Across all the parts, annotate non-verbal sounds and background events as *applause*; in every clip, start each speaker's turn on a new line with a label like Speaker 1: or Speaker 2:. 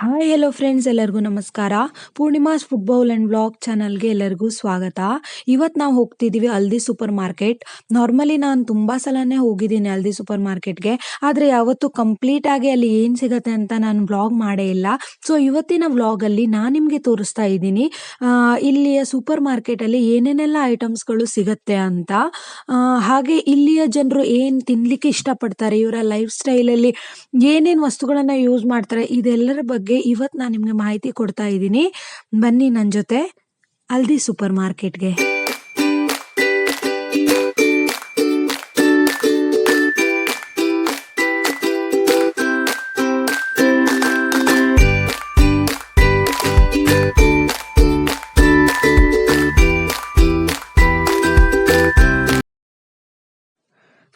Speaker 1: Hi hello friends ಎಲ್ಲರಿಗೂ ನಮಸ್ಕಾರ. Poornima's football and vlog ಚಾನಲ್ಗೆ ಎಲ್ಲರಿಗೂ ಸ್ವಾಗತ. ಇವತ್ತು ನಾವು ಹೋಗ್ತಿದ್ದೀವಿ ಹಲ್ದಿ ಸೂಪರ್ ಮಾರ್ಕೆಟ್ ನಾರ್ಮಲಿ ನಾನು ತುಂಬ ಸಲನೇ ಹೋಗಿದ್ದೀನಿ ಹಲ್ದಿ ಸೂಪರ್ ಮಾರ್ಕೆಟ್ಗೆ ಆದರೆ ಯಾವತ್ತೂ ಕಂಪ್ಲೀಟ್ ಆಗಿ ಅಲ್ಲಿ ಏನು ಸಿಗುತ್ತೆ ಅಂತ ನಾನು ಬ್ಲಾಗ್ ಮಾಡೇ ಇಲ್ಲ. ಸೊ ಇವತ್ತಿನ ವ್ಲಾಗಲ್ಲಿ ನಾನು ನಿಮಗೆ ತೋರಿಸ್ತಾ ಇದ್ದೀನಿ ಇಲ್ಲಿಯ ಸೂಪರ್ ಮಾರ್ಕೆಟಲ್ಲಿ ಏನೇನೆಲ್ಲ ಐಟಮ್ಸ್ಗಳು ಸಿಗುತ್ತೆ ಅಂತ. ಹಾಗೆ ಇಲ್ಲಿಯ ಜನರು ಏನು ತಿನ್ನಲಿಕ್ಕೆ ಇಷ್ಟಪಡ್ತಾರೆ, ಇವರ ಲೈಫ್ ಸ್ಟೈಲಲ್ಲಿ ಏನೇನು ವಸ್ತುಗಳನ್ನು ಯೂಸ್ ಮಾಡ್ತಾರೆ, ಇದೆಲ್ಲರ ಬಗ್ಗೆ ಇವತ್ತು ನಾನು ನಿಮಗೆ ಮಾಹಿತಿ ಕೊಡ್ತಾ ಇದ್ದೀನಿ. ಬನ್ನಿ ನನ್ನ ಜೊತೆ ಅಲ್ದಿ ಸೂಪರ್ ಮಾರ್ಕೆಟ್ಗೆ.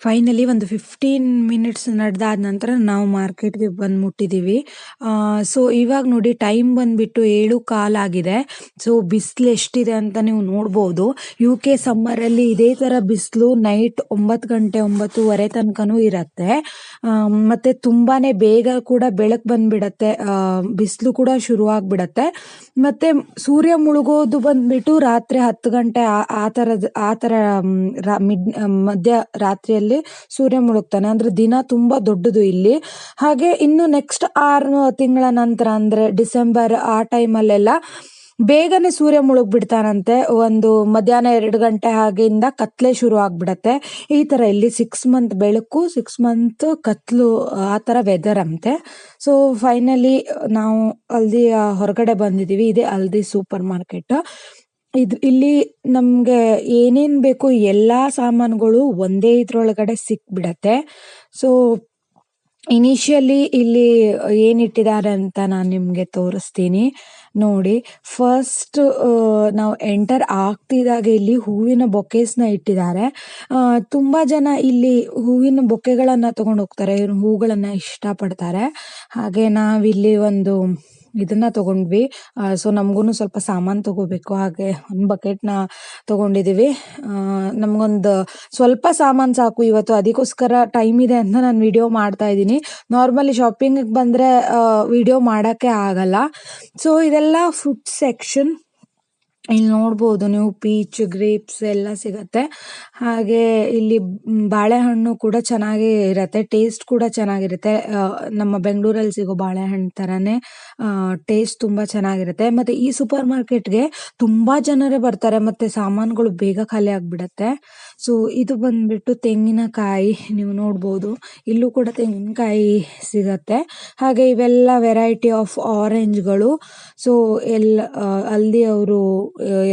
Speaker 1: ಫೈನಲಿ ಒಂದು ಫಿಫ್ಟೀನ್ ಮಿನಿಟ್ಸ್ ನಡೆದಾದ ನಂತರ ನಾವು ಮಾರ್ಕೆಟ್ಗೆ ಬಂದು ಮುಟ್ಟಿದ್ದೀವಿ ಸೊ ಇವಾಗ ನೋಡಿ ಟೈಮ್ ಬಂದುಬಿಟ್ಟು ಏಳು ಕಾಲಾಗಿದೆ ಸೊ ಬಿಸಿಲು ಎಷ್ಟಿದೆ ಅಂತ ನೀವು ನೋಡ್ಬೋದು. ಯು ಕೆ ಸಮ್ಮರಲ್ಲಿ ಇದೇ ಥರ ಬಿಸಿಲು ನೈಟ್ ಒಂಬತ್ತು ಗಂಟೆ ಒಂಬತ್ತುವರೆ ತನಕನೂ ಇರುತ್ತೆ. ಮತ್ತು ತುಂಬಾ ಬೇಗ ಕೂಡ ಬೆಳಕು ಬಂದುಬಿಡತ್ತೆ. ಬಿಸಿಲು ಕೂಡ ಶುರುವಾಗ್ಬಿಡತ್ತೆ. ಮತ್ತು ಸೂರ್ಯ ಮುಳುಗೋದು ಬಂದ್ಬಿಟ್ಟು ರಾತ್ರಿ ಹತ್ತು ಗಂಟೆ ಆ- ಥರದ ಆ ಥರ ಮಿಡ್, ಮಧ್ಯ ರಾತ್ರಿಯಲ್ಲಿ ಸೂರ್ಯ ಮುಳುಗ್ತಾನೆ. ಅಂದ್ರೆ ದಿನ ತುಂಬಾ ದೊಡ್ಡದು ಇಲ್ಲಿ. ಹಾಗೆ ಇನ್ನು ನೆಕ್ಸ್ಟ್ ಆರು ತಿಂಗಳ ನಂತರ ಅಂದ್ರೆ ಡಿಸೆಂಬರ್ ಆ ಟೈಮಲ್ಲೆಲ್ಲ ಬೇಗನೆ ಸೂರ್ಯ ಮುಳುಗ್ಬಿಡ್ತಾನಂತೆ. ಒಂದು ಮಧ್ಯಾಹ್ನ ಎರಡು ಗಂಟೆ ಹಾಗೆಯಿಂದ ಕತ್ಲೆ ಶುರು ಆಗ್ಬಿಡತ್ತೆ. ಈ ತರ ಇಲ್ಲಿ ಸಿಕ್ಸ್ ಮಂತ್ ಬೆಳಕು ಸಿಕ್ಸ್ ಮಂತ್ ಕತ್ಲು, ಆ ತರ ವೆದರ್ ಅಂತೆ. ಸೊ ಫೈನಲಿ ನಾವು ಅಲ್ದಿ ಹೊರಗಡೆ ಬಂದಿದೀವಿ ಇದೆ ಅಲ್ದಿ ಸೂಪರ್ ಮಾರ್ಕೆಟ್ ಇದು ಇಲ್ಲಿ ನಮ್ಗೆ ಏನೇನ್ ಬೇಕು ಎಲ್ಲಾ ಸಾಮಾನುಗಳು ಒಂದೇ ಇದ್ರೊಳಗಡೆ ಸಿಕ್ಬಿಡತ್ತೆ. ಸೊ ಇನಿಷಿಯಲಿ ಇಲ್ಲಿ ಏನಿಟ್ಟಿದ್ದಾರೆ ಅಂತ ನಾನು ನಿಮಗೆ ತೋರಿಸ್ತೀನಿ. ನೋಡಿ ಫಸ್ಟ್ ನಾವು ಎಂಟರ್ ಆಗ್ತಿದ್ದಾಗ ಇಲ್ಲಿ ಹೂವಿನ ಬೊಕೇಸ್ನ ಇಟ್ಟಿದ್ದಾರೆ. ತುಂಬಾ ಜನ ಇಲ್ಲಿ ಹೂವಿನ ಬೊಕ್ಕೆಗಳನ್ನು ತಗೊಂಡು ಹೋಗ್ತಾರೆ, ಇವ್ರು ಹೂಗಳನ್ನ ಇಷ್ಟಪಡ್ತಾರೆ. ಹಾಗೆ ನಾವಿಲ್ಲಿ ಒಂದು ಇದನ್ನ ತಗೊಂಡ್ವಿ. ಸೊ ನಮಗೂ ಸ್ವಲ್ಪ ಸಾಮಾನು ತಗೋಬೇಕು. ಹಾಗೆ ಒಂದು ಬಕೆಟ್ನ ತಗೊಂಡಿದೀವಿ. ನಮಗೊಂದು ಸ್ವಲ್ಪ ಸಾಮಾನು ಸಾಕು ಇವತ್ತು. ಅದಕ್ಕೋಸ್ಕರ ಟೈಮ್ ಇದೆ ಅಂತ ನಾನು ವಿಡಿಯೋ ಮಾಡ್ತಾ ಇದ್ದೀನಿ. ನಾರ್ಮಲಿ ಶಾಪಿಂಗ್ ಬಂದ್ರೆ ವಿಡಿಯೋ ಮಾಡಕ್ಕೆ ಆಗಲ್ಲ. ಸೊ ಇದೆಲ್ಲ ಫುಡ್ ಸೆಕ್ಷನ್ ಇಲ್ಲಿ ನೋಡ್ಬೋದು ನೀವು ಪೀಚ್ ಗ್ರೇಪ್ಸ್ ಎಲ್ಲ ಸಿಗುತ್ತೆ. ಹಾಗೆ ಇಲ್ಲಿ ಬಾಳೆಹಣ್ಣು ಕೂಡ ಚೆನ್ನಾಗಿ ಇರುತ್ತೆ. ಟೇಸ್ಟ್ ಕೂಡ ಚೆನ್ನಾಗಿರುತ್ತೆ. ನಮ್ಮ ಬೆಂಗಳೂರಲ್ಲಿ ಸಿಗೋ ಬಾಳೆಹಣ್ಣು ತರಾನೇ ಟೇಸ್ಟ್ ತುಂಬಾ ಚೆನ್ನಾಗಿರುತ್ತೆ. ಮತ್ತೆ ಈ ಸೂಪರ್ ಮಾರ್ಕೆಟ್ಗೆ ತುಂಬಾ ಜನರೇ ಬರ್ತಾರೆ. ಮತ್ತೆ ಸಾಮಾನುಗಳು ಬೇಗ ಖಾಲಿ ಆಗ್ಬಿಡತ್ತೆ. ಸೊ ಇದು ಬಂದ್ಬಿಟ್ಟು ತೆಂಗಿನಕಾಯಿ ನೀವು ನೋಡ್ಬೋದು. ಇಲ್ಲೂ ಕೂಡ ತೆಂಗಿನಕಾಯಿ ಸಿಗತ್ತೆ. ಹಾಗೆ ಇವೆಲ್ಲ ವೆರೈಟಿ ಆಫ್ ಆರೆಂಜ್ಗಳು ಸೊ ಎಲ್ಲ ಅಲ್ಲಿ ಅವರು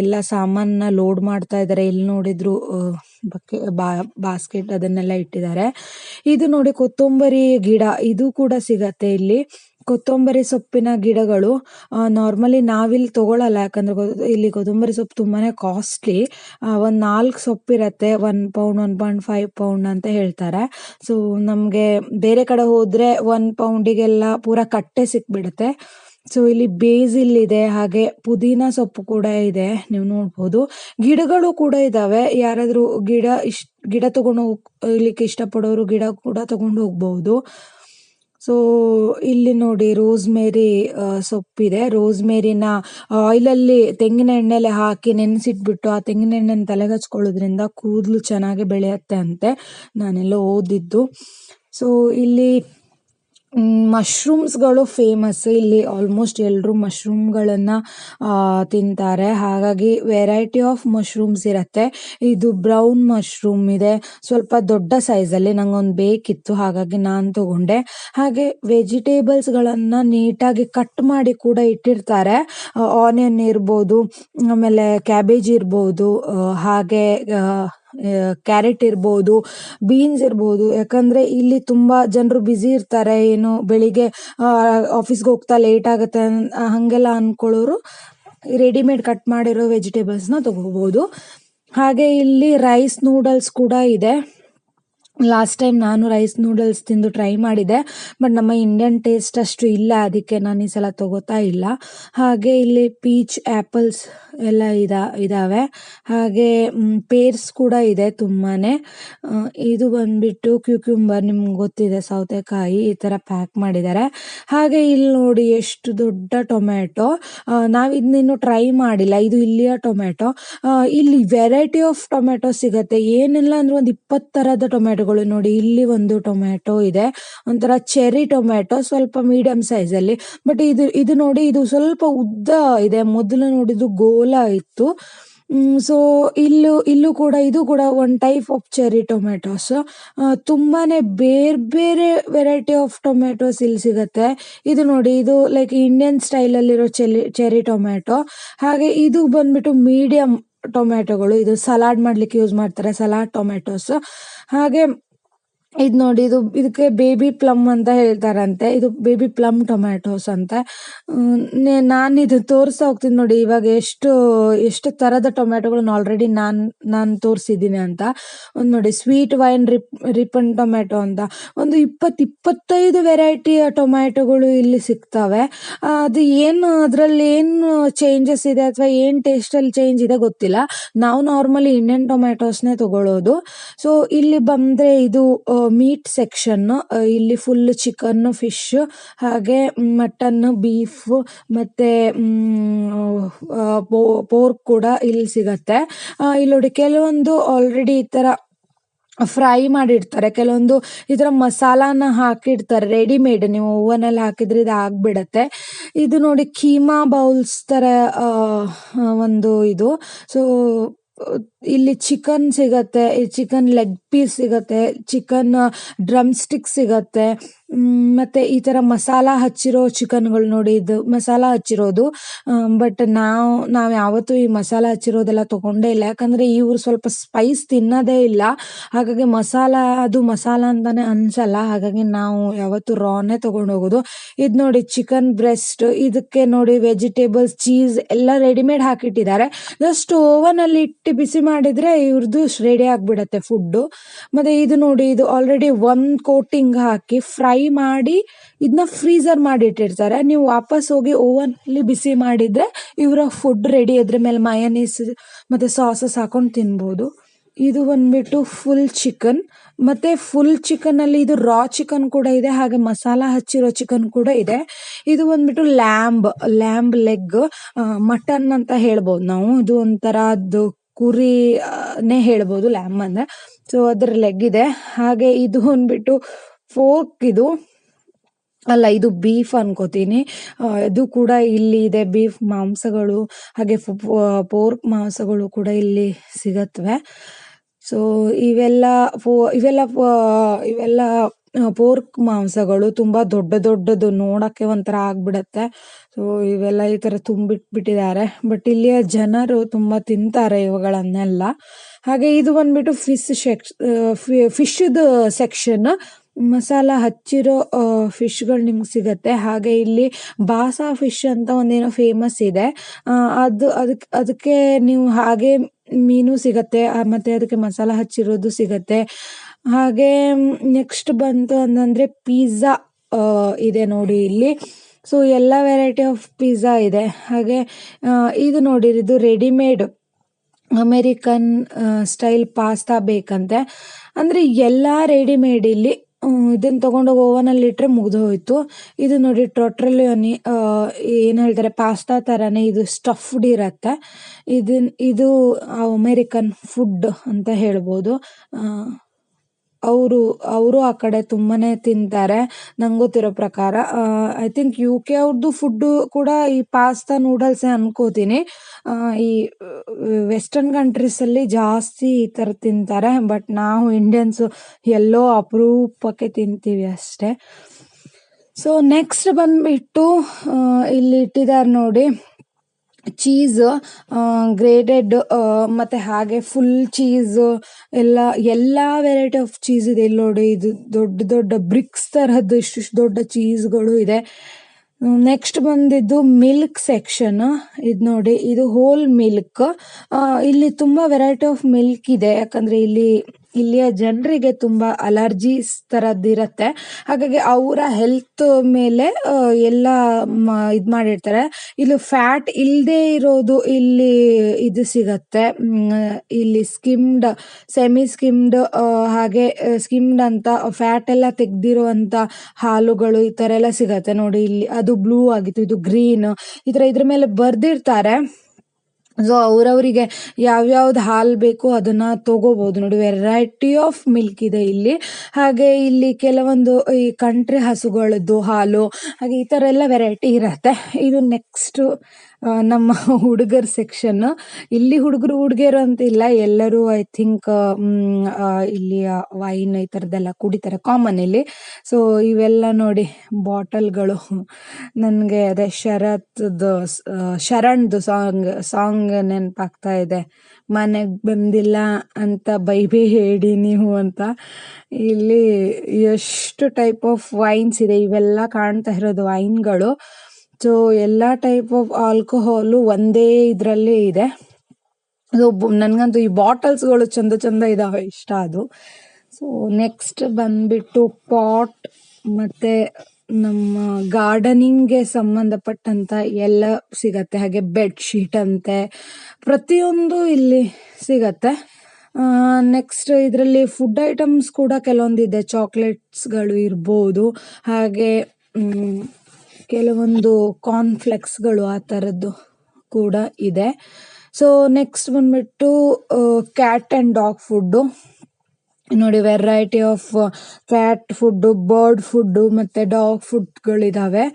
Speaker 1: ಎಲ್ಲ ಸಾಮಾನ್ನ ಲೋಡ್ ಮಾಡ್ತಾ ಇದ್ದಾರೆ ಎಲ್ಲಿ ನೋಡಿದ್ರು ಬಾಸ್ಕೆಟ್ ಅದನ್ನೆಲ್ಲ ಇಟ್ಟಿದ್ದಾರೆ ಇದು ನೋಡಿ ಕೊತ್ತಂಬರಿ ಗಿಡ, ಇದು ಕೂಡ ಸಿಗತ್ತೆ ಇಲ್ಲಿ. ಕೊತ್ತಂಬರಿ ಸೊಪ್ಪಿನ ಗಿಡಗಳು ನಾರ್ಮಲಿ ನಾವಿಲ್ಲಿ ತಗೊಳಲ್ಲ. ಯಾಕಂದ್ರೆ ಇಲ್ಲಿ ಕೊತ್ತಂಬರಿ ಸೊಪ್ಪು ತುಂಬಾನೇ ಕಾಸ್ಟ್ಲಿ ಒಂದು ನಾಲ್ಕು ಸೊಪ್ಪಿರತ್ತೆ one pound one point five pound ಅಂತ ಹೇಳ್ತಾರೆ. ಸೊ ನಮಗೆ ಬೇರೆ ಕಡೆ ಹೋದ್ರೆ ಒನ್ ಪೌಂಡಿಗೆಲ್ಲ ಪೂರ ಕಟ್ಟೆ ಸಿಕ್ಬಿಡುತ್ತೆ. ಸೊ ಇಲ್ಲಿ ಬೇಸಿಲ್ ಇದೆ, ಹಾಗೆ ಪುದೀನ ಸೊಪ್ಪು ಕೂಡ ಇದೆ, ನೀವು ನೋಡ್ಬೋದು. ಗಿಡಗಳು ಕೂಡ ಇದಾವೆ. ಯಾರಾದ್ರೂ ಗಿಡ ಗಿಡ ತಗೊಂಡು ಹೋಗ್ಲಿಕ್ಕೆ ಇಷ್ಟಪಡೋರು ಗಿಡ ಕೂಡ ತಗೊಂಡು ಹೋಗ್ಬಹುದು ಸೊ ಇಲ್ಲಿ ನೋಡಿ ರೋಸ್ಮೇರಿ ಸೊಪ್ಪಿದೆ. ರೋಸ್ಮೇರಿನ ಆಯಿಲಲ್ಲಿ ತೆಂಗಿನ ಎಣ್ಣೆಲೆ ಹಾಕಿ ನೆನೆಸಿಟ್ಬಿಟ್ಟು, ಆ ತೆಂಗಿನ ಎಣ್ಣೆನ ತಲೆಗೆ ಹಚ್ಕೊಳ್ಳೋದ್ರಿಂದ ಕೂದಲು ಚೆನ್ನಾಗಿ ಬೆಳೆಯುತ್ತೆ ಅಂತೆ. ನಾನೆಲ್ಲ ಓದಿದ್ದು. ಸೊ ಇಲ್ಲಿ ಮಶ್ರೂಮ್ಸ್ಗಳು ಫೇಮಸ್ ಇಲ್ಲಿ ಆಲ್ಮೋಸ್ಟ್ ಎಲ್ಲರೂ ಮಶ್ರೂಮ್ಗಳನ್ನು ತಿಂತಾರೆ. ಹಾಗಾಗಿ ವೆರೈಟಿ ಆಫ್ ಮಶ್ರೂಮ್ಸ್ ಇರುತ್ತೆ. ಇದು ಬ್ರೌನ್ ಮಶ್ರೂಮ್ ಇದೆ. ಸ್ವಲ್ಪ ದೊಡ್ಡ ಸೈಜಲ್ಲಿ ನಂಗೊಂದು ಬೇಕಿತ್ತು, ಹಾಗಾಗಿ ನಾನು ತಗೊಂಡೆ. ಹಾಗೆ ವೆಜಿಟೇಬಲ್ಸ್ಗಳನ್ನು ನೀಟಾಗಿ ಕಟ್ ಮಾಡಿ ಕೂಡ ಇಟ್ಟಿರ್ತಾರೆ. ಆನಿಯನ್ ಇರ್ಬೋದು, ಆಮೇಲೆ ಕ್ಯಾಬೇಜ್ ಇರ್ಬೋದು ಹಾಗೆ ಕ್ಯಾರೆಟ್ ಇರ್ಬೋದು, ಬೀನ್ಸ್ ಇರ್ಬೋದು. ಯಾಕಂದ್ರೆ ಇಲ್ಲಿ ತುಂಬಾ ಜನರು ಬ್ಯುಸಿ ಇರ್ತಾರೆ. ಏನು ಬೆಳಿಗ್ಗೆ ಆಫೀಸ್ಗೆ ಹೋಗ್ತಾ ಲೇಟ್ ಆಗುತ್ತೆ ಹಾಗೆಲ್ಲ ಅಂದ್ಕೊಳ್ಳೋರು ರೆಡಿಮೇಡ್ ಕಟ್ ಮಾಡಿರೋ ವೆಜಿಟೇಬಲ್ಸ್ನ ತಗೋಬಹುದು ಹಾಗೆ ಇಲ್ಲಿ ರೈಸ್ ನೂಡಲ್ಸ್ ಕೂಡ ಇದೆ. ಲಾಸ್ಟ್ ಟೈಮ್ ನಾನು ರೈಸ್ ನೂಡಲ್ಸ್ ತಿಂದು ಟ್ರೈ ಮಾಡಿದೆ. ಬಟ್ ನಮ್ಮ ಇಂಡಿಯನ್ ಟೇಸ್ಟ್ ಅಷ್ಟು ಇಲ್ಲ. ಅದಕ್ಕೆ ನಾನು ಈ ಸಲ ತಗೋತಾ ಇಲ್ಲ. ಹಾಗೆ ಇಲ್ಲಿ ಪೀಚ್ ಆ್ಯಪಲ್ಸ್ ಎಲ್ಲ ಇದಾ, ಇದಾವೆ. ಹಾಗೆ ಪೇರ್ಸ್ ಕೂಡ ಇದೆ ತುಂಬಾನೇ. ಇದು ಬಂದ್ಬಿಟ್ಟು ಕ್ಯೂಕ್ಯುಂಬರ್ ನಿಮ್ಗೆ ಗೊತ್ತಿದೆ, ಸೌತೆಕಾಯಿ ಈ ತರ ಪ್ಯಾಕ್ ಮಾಡಿದ್ದಾರೆ ಹಾಗೆ ಇಲ್ಲಿ ನೋಡಿ ಎಷ್ಟು ದೊಡ್ಡ ಟೊಮ್ಯಾಟೊ. ನಾವು ಇದನ್ನಿನ್ನು ಟ್ರೈ ಮಾಡಿಲ್ಲ, ಇದು ಇಲ್ಲಿಯ ಟೊಮ್ಯಾಟೊ. ಇಲ್ಲಿ ವೆರೈಟಿ ಆಫ್ ಟೊಮ್ಯಾಟೊ ಸಿಗತ್ತೆ. ಏನೆಲ್ಲ ಅಂದ್ರೆ ಒಂದು ಇಪ್ಪತ್ತು ತರದ ಟೊಮ್ಯಾಟೊಗಳು ನೋಡಿ, ಇಲ್ಲಿ ಒಂದು ಟೊಮ್ಯಾಟೊ ಇದೆ. ಒಂಥರ ಚೆರಿ ಟೊಮ್ಯಾಟೊ, ಸ್ವಲ್ಪ ಮೀಡಿಯಂ ಸೈಜ್ ಅಲ್ಲಿ. ಬಟ್ ಇದು ಇದು ನೋಡಿ, ಇದು ಸ್ವಲ್ಪ ಉದ್ದ ಇದೆ. ಮೊದಲು ನೋಡಿದ್ದು ಗೋಲ ಇತ್ತು. ಸೊ ಇಲ್ಲೂ ಇಲ್ಲೂ ಕೂಡ, ಇದು ಕೂಡ one type of cherry tomatoes ತುಂಬಾನೇ ಬೇರೆ ಬೇರೆ ವೆರೈಟಿ ಆಫ್ ಟೊಮೆಟೊಸ್ ಇಲ್ಲಿ ಸಿಗುತ್ತೆ. ಇದು ನೋಡಿ, ಇದು ಲೈಕ್ ಇಂಡಿಯನ್ ಸ್ಟೈಲಲ್ಲಿರೋ ಚೆರಿ ಚೆರಿ ಟೊಮ್ಯಾಟೊ ಹಾಗೆ ಇದು ಬಂದ್ಬಿಟ್ಟು ಮೀಡಿಯಂ ಟೊಮೆಟೊಗಳು ಇದು ಸಲಾಡ್ ಮಾಡ್ಲಿಕ್ಕೆ ಯೂಸ್ ಮಾಡ್ತಾರೆ ಸಲಾಡ್ ಟೊಮ್ಯಾಟೋಸ್ ಹಾಗೆ ಇದು ನೋಡಿ, ಇದು ಇದಕ್ಕೆ ಬೇಬಿ ಪ್ಲಮ್ ಅಂತ ಹೇಳ್ತಾರಂತೆ. ಇದು ಬೇಬಿ ಪ್ಲಮ್ ಟೊಮ್ಯಾಟೋಸ್ ಅಂತ. ನಾನು ಇದು ತೋರಿಸ್ತಾ ಹೋಗ್ತೀನಿ ನೋಡಿ, ಇವಾಗ ಎಷ್ಟು ಎಷ್ಟು ತರದ ಟೊಮ್ಯಾಟೊಗಳನ್ನ ಆಲ್ರೆಡಿ ನಾನು ನಾನು ತೋರಿಸಿದ್ದೀನಿ ಅಂತ. ಒಂದು ನೋಡಿ sweet vine rip ripen tomato ಅಂತ. ಒಂದು ಇಪ್ಪತ್ತು ಇಪ್ಪತ್ತೈದು ವೆರೈಟಿಯ ಟೊಮ್ಯಾಟೊಗಳು ಇಲ್ಲಿ ಸಿಗ್ತವೆ. ಅದು ಏನು ಅದರಲ್ಲಿ ಏನು ಚೇಂಜಸ್ ಇದೆ ಅಥವಾ ಏನು ಟೇಸ್ಟಲ್ಲಿ ಚೇಂಜ್ ಇದೆ ಗೊತ್ತಿಲ್ಲ. ನಾವು ನಾರ್ಮಲಿ ಇಂಡಿಯನ್ ಟೊಮ್ಯಾಟೋಸ್ನೇ ತಗೊಳ್ಳೋದು ಸೊ ಇಲ್ಲಿ ಬಂದ್ರೆ ಇದು ಮೀಟ್ ಸೆಕ್ಷನ್ ಇಲ್ಲಿ ಫುಲ್ ಚಿಕನ್ ಫಿಶ್ ಹಾಗೆ ಮಟನ್ ಬೀಫ್ ಮತ್ತೆ ಪೋರ್ಕ್ ಕೂಡ ಇಲ್ಲಿ ಸಿಗತ್ತೆ. ಇಲ್ಲಿ ನೋಡಿ ಕೆಲವೊಂದು ಆಲ್ರೆಡಿ ಈ ತರ ಫ್ರೈ ಮಾಡಿರ್ತಾರೆ. ಕೆಲವೊಂದು ಈ ತರ ಮಸಾಲಾನ ಹಾಕಿಡ್ತಾರೆ ರೆಡಿಮೇಡ್ ನೀವು ಓವನ್ ಅಲ್ಲಿ ಹಾಕಿದ್ರೆ ಇದು ಆಗ್ಬಿಡತ್ತೆ. ಇದು ನೋಡಿ ಕೀಮಾ ಬೌಲ್ಸ್ ತರ ಒಂದು ಇದು. ಸೊ ಇಲ್ಲಿ ಚಿಕನ್ ಸಿಗತ್ತೆ ಚಿಕನ್ ಲೆಗ್ ಪೀಸ್ ಸಿಗತ್ತೆ ಚಿಕನ್ ಡ್ರಮ್ ಸ್ಟಿಕ್ ಸಿಗತ್ತೆ. ಮ್, ಮತ್ತೆ ಈ ತರ ಮಸಾಲ ಹಚ್ಚಿರೋ ಚಿಕನ್ಗಳು ನೋಡಿ ಇದು ಮಸಾಲ ಹಚ್ಚಿರೋದು. ಬಟ್ ನಾವು ನಾವು ಯಾವತ್ತೂ ಈ ಮಸಾಲ ಹಚ್ಚಿರೋದೆಲ್ಲ ತಗೊಂಡೇ ಇಲ್ಲ. ಯಾಕಂದ್ರೆ ಇವ್ರು ಸ್ವಲ್ಪ ಸ್ಪೈಸ್ ತಿನ್ನೋದೇ ಇಲ್ಲ. ಹಾಗಾಗಿ ಮಸಾಲ, ಅದು ಮಸಾಲ ಅಂತಾನೆ ಅನ್ಸಲ್ಲ. ಹಾಗಾಗಿ ನಾವು ಯಾವತ್ತು ರಾನೇ ತಗೊಂಡು ಹೋಗೋದು. ಇದು ನೋಡಿ ಚಿಕನ್ ಬ್ರೆಸ್ಟ್, ಇದಕ್ಕೆ ನೋಡಿ ವೆಜಿಟೇಬಲ್ಸ್ ಚೀಸ್ ಎಲ್ಲ ರೆಡಿಮೇಡ್ ಹಾಕಿಟ್ಟಿದ್ದಾರೆ. ಜಸ್ಟ್ ಓವನ್ ಅಲ್ಲಿ ಇಟ್ಟು ಬಿಸಿ ಮಾಡಿದ್ರೆ ಇವ್ರದ್ದು ರೆಡಿ ಆಗ್ಬಿಡತ್ತೆ ಫುಡ್ ಮತ್ತೆ ಇದು ನೋಡಿ, ಇದು ಆಲ್ರೆಡಿ ಒಂದ್ ಕೋಟಿಂಗ್ ಹಾಕಿ ಫ್ರೈ ಮಾಡಿ ಇದನ್ನ ಫ್ರೀಸರ್ ಮಾಡಿ ಇಟ್ಟಿರ್ತಾರೆ. ನೀವು ವಾಪಸ್ ಹೋಗಿ ಓವನ್ ಅಲ್ಲಿ ಬಿಸಿ ಮಾಡಿದ್ರೆ ಇವರ ಫುಡ್ ರೆಡಿ ಅದ್ರ ಮೇಲೆ ಮಯನೀಸ್ ಮತ್ತೆ ಸಾಸಸ್ ಹಾಕೊಂಡು ತಿನ್ಬೋದು. ಇದು ಬಂದ್ಬಿಟ್ಟು ಫುಲ್ ಚಿಕನ್ ಮತ್ತೆ ಫುಲ್ ಚಿಕನ್ ಅಲ್ಲಿ ಇದು ರಾ ಚಿಕನ್ ಕೂಡ ಇದೆ ಹಾಗೆ ಮಸಾಲ ಹಚ್ಚಿರೋ ಚಿಕನ್ ಕೂಡ ಇದೆ. ಇದು ಬಂದ್ಬಿಟ್ಟು ಲ್ಯಾಂಬ್ ಲ್ಯಾಂಬ್ ಲೆಗ್ ಮಟನ್ ಅಂತ ಹೇಳ್ಬೋದು ನಾವು. ಇದು ಒಂಥರ ಅದು ಕುರಿ ಆ, ನೇ ಹೇಳ್ಬೋದು ಲ್ಯಾಂಬ್ ಅಂದ್ರೆ. ಸೊ ಅದ್ರ ಲೆಗ್ ಇದೆ. ಹಾಗೆ ಇದು ಬಂದ್ಬಿಟ್ಟು ಫೋರ್ಕ್ ಇದು. ಅಲ್ಲ, ಇದು ಬೀಫ್ ಅನ್ಕೋತೀನಿ. ಅದು ಕೂಡ ಇಲ್ಲಿ ಇದೆ. ಬೀಫ್ ಮಾಂಸಗಳು, ಹಾಗೆ ಪೋರ್ಕ್ ಮಾಂಸಗಳು ಕೂಡ ಇಲ್ಲಿ ಸಿಗತ್ವೆ. ಸೊ, ಇವೆಲ್ಲ ಫೋ- ಇವೆಲ್ಲ ಇವೆಲ್ಲ ಪೋರ್ಕ್ ಮಾಂಸಗಳು ತುಂಬಾ ದೊಡ್ಡ ದೊಡ್ಡದು ನೋಡಕ್ಕೆ ಒಂಥರ ಆಗ್ಬಿಡತ್ತೆ. ಸೊ, ಇವೆಲ್ಲ ಈ ತರ ತುಂಬಿಟ್ಬಿಟ್ಟಿದ್ದಾರೆ. ಬಟ್ ಇಲ್ಲಿಯ ಜನರು ತುಂಬಾ ತಿಂತಾರೆ ಇವುಗಳನ್ನೆಲ್ಲ. ಹಾಗೆ ಇದು ಬಂದ್ಬಿಟ್ಟು ಫಿಶ್ ಸೆಕ್ಷ ಫಿಶ್ದು ಸೆಕ್ಷನ್. ಮಸಾಲ ಹಚ್ಚಿರೋ ಫಿಶ್ಗಳು ನಿಮ್ಗೆ ಸಿಗುತ್ತೆ. ಹಾಗೆ ಇಲ್ಲಿ ಬಾಸಾ ಫಿಶ್ ಅಂತ ಒಂದೇನೋ ಫೇಮಸ್ ಇದೆ. ಅದು ಅದಕ್ಕೆ ಅದಕ್ಕೆ ನೀವು ಹಾಗೆ ಮೀನು ಸಿಗತ್ತೆ ಮತ್ತೆ ಅದಕ್ಕೆ ಮಸಾಲ ಹಚ್ಚಿರೋದು ಸಿಗತ್ತೆ. ಹಾಗೆ ನೆಕ್ಸ್ಟ್ ಬಂತು ಅಂತಂದ್ರೆ ಪಿಜ್ಜಾ ಇದೆ ನೋಡಿ ಇಲ್ಲಿ. ಸೊ, ಎಲ್ಲ ವೆರೈಟಿ ಆಫ್ ಪಿಜ್ಜಾ ಇದೆ. ಹಾಗೆ ಇದು ನೋಡಿರಿ ರೆಡಿಮೇಡ್ ಅಮೇರಿಕನ್ ಸ್ಟೈಲ್ ಪಾಸ್ತಾ ಬೇಕಂತೆ. ಅಂದ್ರೆ ಎಲ್ಲ ರೆಡಿಮೇಡ್ ಇಲ್ಲಿ ಇದನ್ನ ಓವನ್ ಅಲ್ಲಿ ಇಟ್ರೆ ಮುಗ್ದು ಹೋಯ್ತು. ಇದು ನೋಡಿ ಟೋಟ್ರಲ್ ಅನಿ ಏನು ಹೇಳ್ತಾರೆ ಪಾಸ್ತಾ ಥರನೇ ಇದು ಸ್ಟಫ್ಡ್ ಇರತ್ತೆ. ಇದನ್, ಇದು ಅಮೇರಿಕನ್ ಫುಡ್ ಅಂತ ಹೇಳ್ಬೋದು. ಅವರು ಅವರು ಆ ಕಡೆ ತುಂಬಾನೇ ತಿಂತಾರೆ. ನಂಗೆ ಗೊತ್ತಿರೋ ಪ್ರಕಾರ ಐ ಥಿಂಕ್ ಯು ಕೆ ಅವ್ರದ್ದು ಫುಡ್ ಕೂಡ ಈ ಪಾಸ್ತಾ ನೂಡಲ್ಸ್ ಅನ್ಕೋತೀನಿ. ಈ ವೆಸ್ಟರ್ನ್ ಕಂಟ್ರೀಸ್ ಅಲ್ಲಿ ಜಾಸ್ತಿ ಈ ತರ ತಿಂತಾರೆ ಬಟ್ ನಾವು ಇಂಡಿಯನ್ಸ್ ಎಲ್ಲೋ ಅಪರೂಪಕ್ಕೆ ತಿಂತೀವಿ ಅಷ್ಟೇ. ಸೊ ನೆಕ್ಸ್ಟ್ ಬಂದ್ಬಿಟ್ಟು ಇಲ್ಲಿ ಇಟ್ಟಿದ್ದಾರೆ ನೋಡಿ. ಚೀಸ್ ಗ್ರೇಟೆಡ್ ಮತ್ತೆ ಹಾಗೆ ಫುಲ್ ಚೀಸ್ ಎಲ್ಲ ಎಲ್ಲ ವೆರೈಟಿ ಆಫ್ ಚೀಸ್ ಇದೆ. ಇಲ್ಲಿ ನೋಡಿ, ಇದು ದೊಡ್ಡ ದೊಡ್ಡ ಬ್ರಿಕ್ಸ್ ತರಹದ್ದು ಇಷ್ಟು ದೊಡ್ಡ ಚೀಸ್ಗಳು ಇದೆ. ನೆಕ್ಸ್ಟ್ ಬಂದಿದ್ದು ಮಿಲ್ಕ್ ಸೆಕ್ಷನ್ ಇದು ನೋಡಿ, ಇದು ಹೋಲ್ ಮಿಲ್ಕ್ ಇಲ್ಲಿ ತುಂಬಾ ವೆರೈಟಿ ಆಫ್ ಮಿಲ್ಕ್ ಇದೆ. ಯಾಕಂದ್ರೆ ಇಲ್ಲಿ ಇಲ್ಲಿಯ ಜನರಿಗೆ ತುಂಬಾ ಅಲರ್ಜೀಸ್ ತರದ್ದಿರತ್ತೆ. ಹಾಗಾಗಿ ಅವರ ಹೆಲ್ತ್ ಮೇಲೆ ಎಲ್ಲ ಮ- ಇದ್ ಮಾಡಿರ್ತಾರೆ. ಇಲ್ಲಿ ಫ್ಯಾಟ್ ಇಲ್ಲದೆ ಇರೋದು ಇಲ್ಲಿ ಇದು ಸಿಗತ್ತೆ. ಇಲ್ಲಿ ಸ್ಕಿಮ್ಡ್ ಸೆಮಿ ಸ್ಕಿಮ್ಡ್ ಹಾಗೆ ಸ್ಕಿಮ್ಡ್ ಅಂತ ಫ್ಯಾಟ್ ಎಲ್ಲ ತೆಗ್ದಿರುವಂತ ಹಾಲುಗಳು ಈ ತರ ಎಲ್ಲ ಸಿಗತ್ತೆ ನೋಡಿ ಇಲ್ಲಿ. ಅದು ಬ್ಲೂ ಆಗಿತ್ತು, ಇದು ಗ್ರೀನ್ ಈ ತರ ಇದ್ರ ಮೇಲೆ ಬರ್ದಿರ್ತಾರೆ. ಸೊ ಅವ್ರವರಿಗೆ ಯಾವ್ಯಾವ್ದು ಹಾಲು ಬೇಕು ಅದನ್ನ ತಗೋಬಹುದು ನೋಡಿ ವೆರೈಟಿ ಆಫ್ ಮಿಲ್ಕ್ ಇದೆ ಇಲ್ಲಿ. ಹಾಗೆ ಇಲ್ಲಿ ಕೆಲವೊಂದು ಈ ಕಂಟ್ರಿ ಹಸುಗಳದ್ದು ಹಾಲು, ಹಾಗೆ ಈ ತರ ಎಲ್ಲ ವೆರೈಟಿ ಇರತ್ತೆ. ಇದು ನೆಕ್ಸ್ಟ್ ನಮ್ಮ *laughs* ಹುಡುಗರ ಸೆಕ್ಷನ್ ಇಲ್ಲಿ ಹುಡುಗರು ಹುಡುಗಿಯರು ಅಂತ ಇಲ್ಲ, ಎಲ್ಲರೂ ಐ ಥಿಂಕ್ ಇಲ್ಲಿ ವೈನ್ ಈ ತರದೆಲ್ಲ ಕುಡಿತಾರೆ ಕಾಮನ್ ಇಲ್ಲಿ. ಸೊ ಇವೆಲ್ಲ ನೋಡಿ ಬಾಟಲ್ಗಳು. ನನಗೆ ಅದೇ ಶರತ್ದು ಶರಣ್ದು ಸಾಂಗ್ ಸಾಂಗ್ ನೆನಪಾಗ್ತಾ ಇದೆ. ಮನೆಗೆ ಬಂದಿಲ್ಲ ಅಂತ ಬೈಬಿ ಹೇಳಿ ನೀವು ಅಂತ. ಇಲ್ಲಿ ಎಷ್ಟು ಟೈಪ್ ಆಫ್ ವೈನ್ಸ್ ಇದೆ, ಇವೆಲ್ಲ ಕಾಣ್ತಾ ಇರೋದು ವೈನ್ಗಳು ಸೊ ಎಲ್ಲ ಟೈಪ್ ಆಫ್ ಆಲ್ಕೋಹಾಲು ಒಂದೇ ಇದರಲ್ಲಿ ಇದೆ. ಅದು ನನ್ಗಂತೂ ಈ ಬಾಟಲ್ಸ್ಗಳು ಚಂದ ಚಂದ ಇದಾವೆ, ಇಷ್ಟ ಅದು. ಸೊ ನೆಕ್ಸ್ಟ್ ಬಂದ್ಬಿಟ್ಟು ಪಾಟ್ ಮತ್ತೆ ನಮ್ಮ ಗಾರ್ಡನಿಂಗ್ಗೆ ಸಂಬಂಧಪಟ್ಟಂತ ಎಲ್ಲ ಸಿಗತ್ತೆ. ಹಾಗೆ ಬೆಡ್ ಶೀಟ್ ಅಂತೆ, ಪ್ರತಿಯೊಂದು ಇಲ್ಲಿ ಸಿಗತ್ತೆ. ನೆಕ್ಸ್ಟ್ ಇದರಲ್ಲಿ ಫುಡ್ ಐಟಮ್ಸ್ ಕೂಡ ಕೆಲವೊಂದಿದೆ. ಚಾಕ್ಲೇಟ್ಸ್ಗಳು ಇರ್ಬೋದು. ಹಾಗೆ ಕೆಲವೊಂದು ಕಾರ್ನ್ಫ್ಲೆಕ್ಸ್ಗಳು ಆ ಥರದ್ದು ಕೂಡ ಇದೆ. ಸೊ ನೆಕ್ಸ್ಟ್ ಬಂದ್ಬಿಟ್ಟು ಕ್ಯಾಟ್ ಆ್ಯಂಡ್ ಡಾಗ್ ಫುಡ್ಡು ನೋಡಿ variety of cat food bird food ಮತ್ತು ಡಾಗ್ ಫುಡ್ಗಳಿದ್ದಾವೆ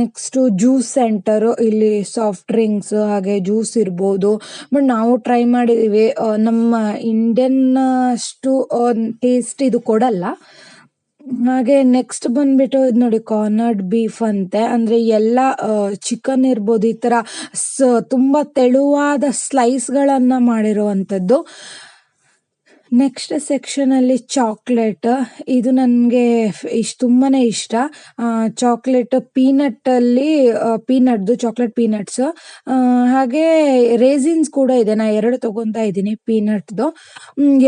Speaker 1: ನೆಕ್ಸ್ಟು ಜ್ಯೂಸ್ ಸೆಂಟರು ಇಲ್ಲಿ ಸಾಫ್ಟ್ ಡ್ರಿಂಕ್ಸ್ ಹಾಗೆ ಜ್ಯೂಸ್ ಇರ್ಬೋದು. ಬಟ್ ನಾವು ಟ್ರೈ ಮಾಡಿದ್ದೀವಿ ನಮ್ಮ ಇಂಡಿಯನ್ ಅಷ್ಟು ಟೇಸ್ಟ್ ಇದು ಕೊಡಲ್ಲ. ಹಾಗೆ ನೆಕ್ಸ್ಟ್ ಬಂದ್ಬಿಟ್ಟು ಇದು ನೋಡಿ ಕಾರ್ನರ್ಡ್ ಬೀಫ್ ಅಂತೆ. ಅಂದ್ರೆ ಎಲ್ಲ ಚಿಕನ್ ಇರ್ಬೋದು ಈ ತರ ತುಂಬಾ ತೆಳುವಾದ ಸ್ಲೈಸ್ ಗಳನ್ನ ಮಾಡಿರುವಂಥದ್ದು ನೆಕ್ಸ್ಟ್ ಸೆಕ್ಷನಲ್ಲಿ ಚಾಕ್ಲೇಟ್ ಇದು ನನಗೆ ಇಷ್ಟ. ತುಂಬಾ ಇಷ್ಟ ಚಾಕ್ಲೇಟ್ ಪೀನಟ್ಟಲ್ಲಿ ಪೀನಟ್ದು ಚಾಕ್ಲೇಟ್ ಪೀನಟ್ಸ್ ಹಾಗೆ ರೇಸಿನ್ಸ್ ಕೂಡ ಇದೆ. ನಾ ಎರಡು ತೊಗೊತಾ ಇದ್ದೀನಿ ಪೀನಟ್ದು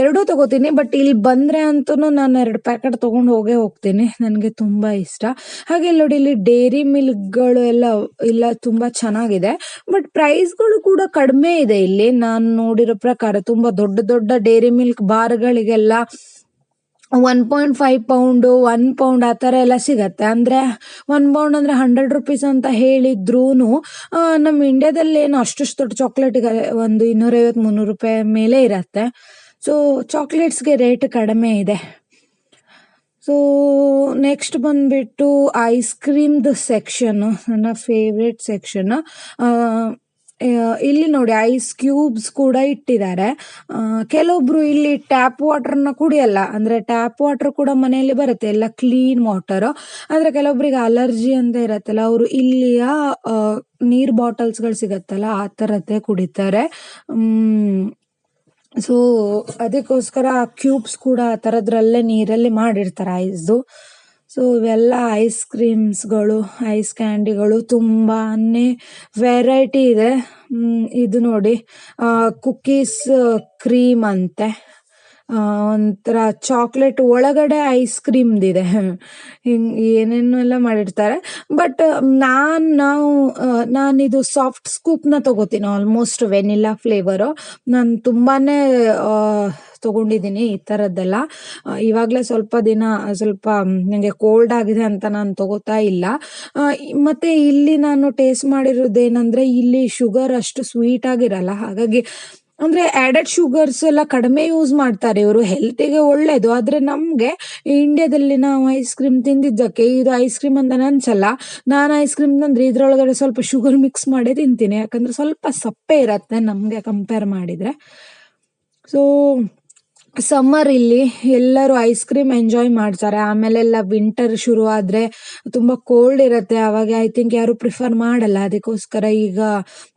Speaker 1: ಎರಡೂ ತಗೋತೀನಿ ಬಟ್ ಇಲ್ಲಿ ಬಂದರೆ ಅಂತೂ ನಾನು ಎರಡು ಪ್ಯಾಕೆಟ್ ತೊಗೊಂಡು ಹೋಗೇ ಹೋಗ್ತೀನಿ. ನನಗೆ ತುಂಬ ಇಷ್ಟ. ಹಾಗೆ ಇಲ್ಲಿ ನೋಡಿ, ಇಲ್ಲಿ ಡೈರಿ ಮಿಲ್ಕ್ಗಳು ಎಲ್ಲ, ಇಲ್ಲ, ತುಂಬ ಚೆನ್ನಾಗಿದೆ. ಬಟ್ ಪ್ರೈಸ್ಗಳು ಕೂಡ ಕಡಿಮೆ ಇದೆ ಇಲ್ಲಿ. ನಾನು ನೋಡಿರೋ ಪ್ರಕಾರ ತುಂಬ ದೊಡ್ಡ ದೊಡ್ಡ dairy milk ಬಾರ್ಗಳಿಗೆಲ್ಲ one point five pound one pound ಆ ಥರ ಎಲ್ಲ ಸಿಗತ್ತೆ. ಅಂದರೆ ಒನ್ ಪೌಂಡ್ ಅಂದರೆ ಹಂಡ್ರೆಡ್ ರುಪೀಸ್ ಅಂತ ಹೇಳಿದ್ರೂ ನಮ್ಮ ಇಂಡ್ಯಾದಲ್ಲಿ ಏನು ಅಷ್ಟು ದೊಡ್ಡ ಚಾಕ್ಲೇಟಿಗೆ ಒಂದು ಇನ್ನೂರೈವತ್ತು, ಮುನ್ನೂರು ರೂಪಾಯಿ ಮೇಲೆ ಇರತ್ತೆ. ಸೊ ಚಾಕ್ಲೇಟ್ಸ್ಗೆ ರೇಟ್ ಕಡಿಮೆ ಇದೆ. ಸೊ ನೆಕ್ಸ್ಟ್ ಬಂದುಬಿಟ್ಟು ಐಸ್ ಕ್ರೀಮ್ದು ಸೆಕ್ಷನ್ ನನ್ನ ಫೇವ್ರೆಟ್ ಸೆಕ್ಷನ್ ಇಲ್ಲಿ ನೋಡಿ ಐಸ್ ಕ್ಯೂಬ್ಸ್ ಕೂಡ ಇಟ್ಟಿದ್ದಾರೆ. ಕೆಲವೊಬ್ರು ಇಲ್ಲಿ ಟ್ಯಾಪ್ ವಾಟರ್ನ ಕುಡಿಯಲ್ಲ, ಅಂದ್ರೆ ಟ್ಯಾಪ್ ವಾಟರ್ ಕೂಡ ಮನೆಯಲ್ಲಿ ಬರುತ್ತೆ, ಎಲ್ಲ ಕ್ಲೀನ್ ವಾಟರ್ ಆದ್ರೆ ಕೆಲವೊಬ್ರಿಗೆ ಅಲರ್ಜಿ ಅಂತ ಇರತ್ತಲ್ಲ, ಅವರು ಇಲ್ಲಿಯ ನೀರ್ ಬಾಟಲ್ಸ್ಗಳು ಸಿಗತ್ತಲ್ಲ, ಆ ತರದ್ದೇ ಕುಡಿತಾರೆ. ಸೊ ಅದಕ್ಕೋಸ್ಕರ ಕ್ಯೂಬ್ಸ್ ಕೂಡ ಆ ತರದ್ರಲ್ಲೇ ನೀರಲ್ಲಿ ಮಾಡಿರ್ತಾರೆ ಐಸ್ದು ಸೊ ಇವೆಲ್ಲ ಐಸ್ ಕ್ರೀಮ್ಸ್ಗಳು ಐಸ್ ಕ್ಯಾಂಡಿಗಳು ತುಂಬಾನೇ ವೆರೈಟಿ ಇದೆ. ಇದು ನೋಡಿ ಕುಕ್ಕೀಸ್ ಕ್ರೀಮ್ ಅಂತೆ. ಒಂಥರ ಚಾಕ್ಲೇಟ್ ಒಳಗಡೆ ಐಸ್ ಕ್ರೀಮ್ದಿದೆ ಹಿಂಗ್ ಏನೇನು ಎಲ್ಲ ಮಾಡಿರ್ತಾರೆ. ಬಟ್ ನಾನ್ ನಾವು ನಾನಿದು ಸಾಫ್ಟ್ ಸ್ಕೂಪ್ನ ತಗೋತೀನಿ ಆಲ್ಮೋಸ್ಟ್ ವೆನಿಲ್ಲಾ ಫ್ಲೇವರು ನಾನು ತುಂಬಾನೇ ಆ, ತಗೊಂಡಿದ್ದೀನಿ ಈ ಥರದ್ದೆಲ್ಲ ಇವಾಗಲೇ ಸ್ವಲ್ಪ ದಿನ, ಸ್ವಲ್ಪ ನನಗೆ ಕೋಲ್ಡ್ ಆಗಿದೆ ಅಂತ ನಾನು ತಗೋತಾ ಇಲ್ಲ. ಮತ್ತೆ ಇಲ್ಲಿ ನಾನು ಟೇಸ್ಟ್ ಮಾಡಿರೋದೇನಂದ್ರೆ ಇಲ್ಲಿ ಶುಗರ್ ಅಷ್ಟು ಸ್ವೀಟ್ ಆಗಿರಲ್ಲ. ಹಾಗಾಗಿ, ಅಂದ್ರೆ ಆಡೆಡ್ ಶುಗರ್ಸ್ ಎಲ್ಲ ಕಡಿಮೆ ಯೂಸ್ ಮಾಡ್ತಾರೆ ಇವರು. ಹೆಲ್ತಿಗೆ ಒಳ್ಳೇದು. ಆದ್ರೆ ನಮ್ಗೆ ಇಂಡಿಯಾದಲ್ಲಿ ನಾವು ಐಸ್ ಕ್ರೀಮ್ ತಿಂದಿದ್ದಕ್ಕೆ ಇದು ಐಸ್ ಕ್ರೀಮ್ ಅಂತ ಅನ್ಸಲ್ಲ ನಾನು ಐಸ್ ಕ್ರೀಮ್ ಅಂದ್ರೆ ಇದ್ರೊಳಗಡೆ ಸ್ವಲ್ಪ ಶುಗರ್ ಮಿಕ್ಸ್ ಮಾಡಿ ತಿಂತೀನಿ. ಯಾಕಂದ್ರೆ ಸ್ವಲ್ಪ ಸಪ್ಪೆ ಇರತ್ತೆ ನಮ್ಗೆ ಕಂಪೇರ್ ಮಾಡಿದ್ರೆ. ಸೊ ಸಮ್ಮರ್ ಇಲ್ಲಿ ಎಲ್ಲರೂ ಐಸ್ ಕ್ರೀಮ್ ಎಂಜಾಯ್ ಮಾಡ್ತಾರೆ. ಆಮೇಲೆಲ್ಲ ವಿಂಟರ್ ಶುರು ಆದ್ರೆ ತುಂಬಾ ಕೋಲ್ಡ್ ಇರುತ್ತೆ. ಅವಾಗ ಐ ಥಿಂಕ್ ಯಾರು ಪ್ರಿಫರ್ ಮಾಡಲ್ಲ. ಅದಕ್ಕೋಸ್ಕರ ಈಗ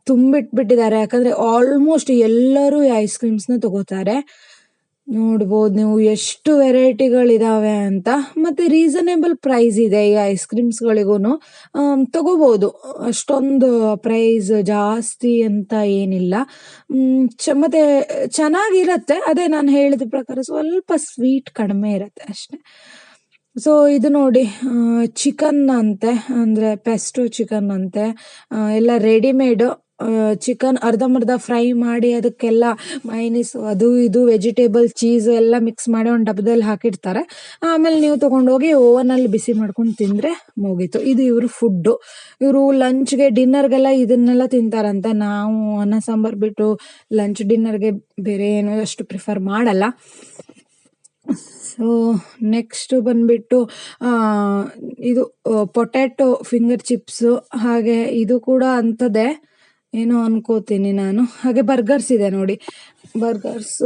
Speaker 1: ತುಂಬಿಟ್ಬಿಟ್ಟಿದ್ದಾರೆ. ಯಾಕಂದ್ರೆ ಆಲ್ಮೋಸ್ಟ್ ಎಲ್ಲರೂ ಐಸ್ನ ತಗೋತಾರೆ. ನೋಡ್ಬೋದು ನೀವು ಎಷ್ಟು ವೆರೈಟಿಗಳಿದಾವೆ ಅಂತ. ಮತ್ತೆ ರೀಸನೇಬಲ್ ಪ್ರೈಸ್ ಇದೆ ಈ ಐಸ್ ಕ್ರೀಮ್ಸ್ಗಳಿಗೂ ತಗೋಬೋದು. ಅಷ್ಟೊಂದು ಪ್ರೈಸ್ ಜಾಸ್ತಿ ಅಂತ ಏನಿಲ್ಲ. ಚ, ಮತ್ತೆ ಚೆನ್ನಾಗಿರತ್ತೆ. ಅದೇ ನಾನು ಹೇಳಿದ ಪ್ರಕಾರ ಸ್ವಲ್ಪ ಸ್ವೀಟ್ ಕಡಿಮೆ ಇರತ್ತೆ ಅಷ್ಟೇ. ಸೊ ಇದು ನೋಡಿ ಚಿಕನ್ ಅಂತೆ, ಅಂದ್ರೆ ಪೆಸ್ಟು ಚಿಕನ್ ಅಂತೆ ಎಲ್ಲ ರೆಡಿಮೇಡ್ ಚಿಕನ್ ಅರ್ಧಂಬರ್ಧ ಫ್ರೈ ಮಾಡಿ ಅದಕ್ಕೆಲ್ಲ ಮೈನಿಸ್ ಅದು ಇದು ವೆಜಿಟೇಬಲ್ ಚೀಸ್ ಎಲ್ಲ ಮಿಕ್ಸ್ ಮಾಡಿ ಒಂದು ಡಬ್ಬದಲ್ಲಿ ಹಾಕಿಡ್ತಾರೆ. ಆಮೇಲೆ ನೀವು ತಗೊಂಡೋಗಿ ಅಲ್ಲಿ ಬಿಸಿ ಮಾಡ್ಕೊಂಡು ತಿಂದ್ರೆ ಮುಗೀತು. ಇದು ಇವರು ಫುಡ್ಡು ಇವರು ಲಂಚ್ಗೆ ಡಿನ್ನರ್ಗೆಲ್ಲ ಇದನ್ನೆಲ್ಲ ತಿಂತಾರಂತ. ನಾವು ಅನ್ನ, ಸಾಂಬಾರ್ ಬಿಟ್ಟು ಲಂಚ್ ಡಿನ್ನರ್ಗೆ ಬೇರೆ ಏನೋ ಅಷ್ಟು ಪ್ರಿಫರ್ ಮಾಡಲ್ಲ. ಸೊ ನೆಕ್ಸ್ಟ್ ಬಂದ್ಬಿಟ್ಟು ಇದು ಪೊಟ್ಯಾಟೊ ಫಿಂಗರ್ ಚಿಪ್ಸು ಹಾಗೆ ಇದು ಕೂಡ ಅಂಥದ್ದೇ. ಏನೋ ಅನ್ಕೋತೀನಿ ನಾನು. ಹಾಗೆ ಬರ್ಗರ್ಸ್ ಇದೆ ನೋಡಿ. ಬರ್ಗರ್ಸ್